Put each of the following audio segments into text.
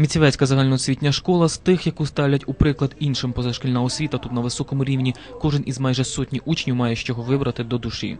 Міцівецька загальноосвітня школа з тих, яку ставлять у приклад іншим позашкільна освіта тут на високому рівні. Кожен із майже сотні учнів має з чого вибрати до душі.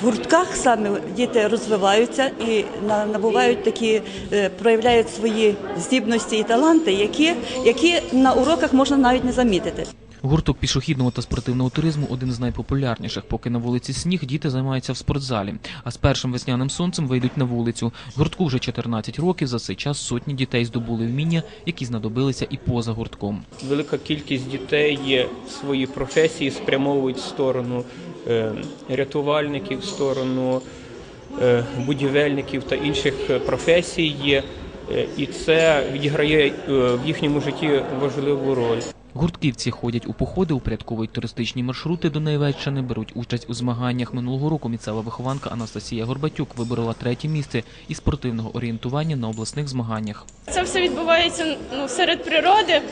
В гуртках саме діти розвиваються і набувають такі, е, проявляють свої здібності і таланти, які, які на уроках можна навіть не замітити. Гурток пішохідного та спортивного туризму один з найпопулярніших. Поки на вулиці сніг, діти займаються в спортзалі. А з першим весняним сонцем вийдуть на вулицю. Гуртку вже 14 років. За цей час сотні дітей здобули вміння, які знадобилися і поза гуртком. Велика кількість дітей свої професії спрямовують в сторону е, рятувальників, в сторону е, будівельників та інших е, професій І це відіграє в їхньому житті важливу роль. Гуртківці ходять у походи, упорядковують туристичні маршрути до Найвеччини, беруть участь у змаганнях. Минулого року місцева вихованка Анастасія Горбатюк виборола третє місце із спортивного орієнтування на обласних змаганнях. Це все відбувається ну, серед природи,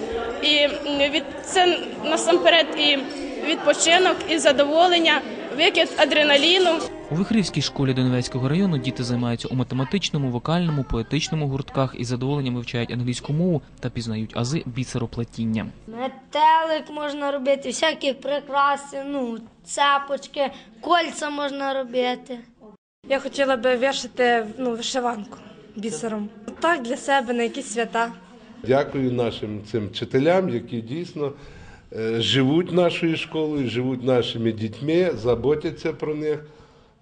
і від це насамперед і відпочинок, і задоволення, викид адреналіну. У Вихрівській школі Донецького району діти займаються у математичному, вокальному, поетичному гуртках із задоволенням вивчають англійську мову та пізнають ази бісероплетіння. Метелик можна робити, всякі прикраси, ну, цепочки, кольця можна робити. Я хотіла би вишити ну, вишиванку бісером. Так для себе на якісь свята. Дякую нашим цим вчителям, які дійсно е, живуть нашою школою, живуть нашими дітьми, заботяться про них.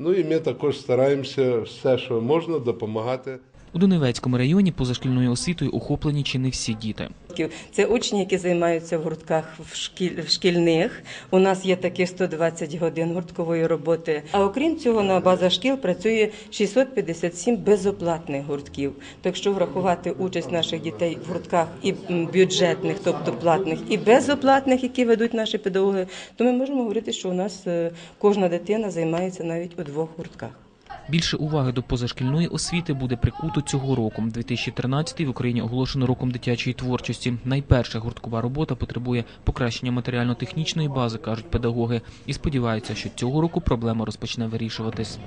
Ну і ми також стараємося все, що можна, допомагати. У Донецькому районі позашкільною освітою охоплені чи не всі діти. Це учні, які займаються в гуртках в, шкіль, в шкільних. У нас є таких 120 годин гурткової роботи. А окрім цього, на базах шкіл працює 657 безоплатних гуртків. Так якщо врахувати участь наших дітей в гуртках і бюджетних, тобто платних, і безоплатних, які ведуть наші педагоги, то ми можемо говорити, що у нас е, кожна дитина займається навіть у двох гуртках. Більше уваги до позашкільної освіти буде прикуто цього року. 2013 в Україні оголошено роком дитячої творчості. Найперша гурткова робота потребує покращення матеріально-технічної бази, кажуть педагоги, і сподіваються, що цього року проблема розпочне вирішуватись.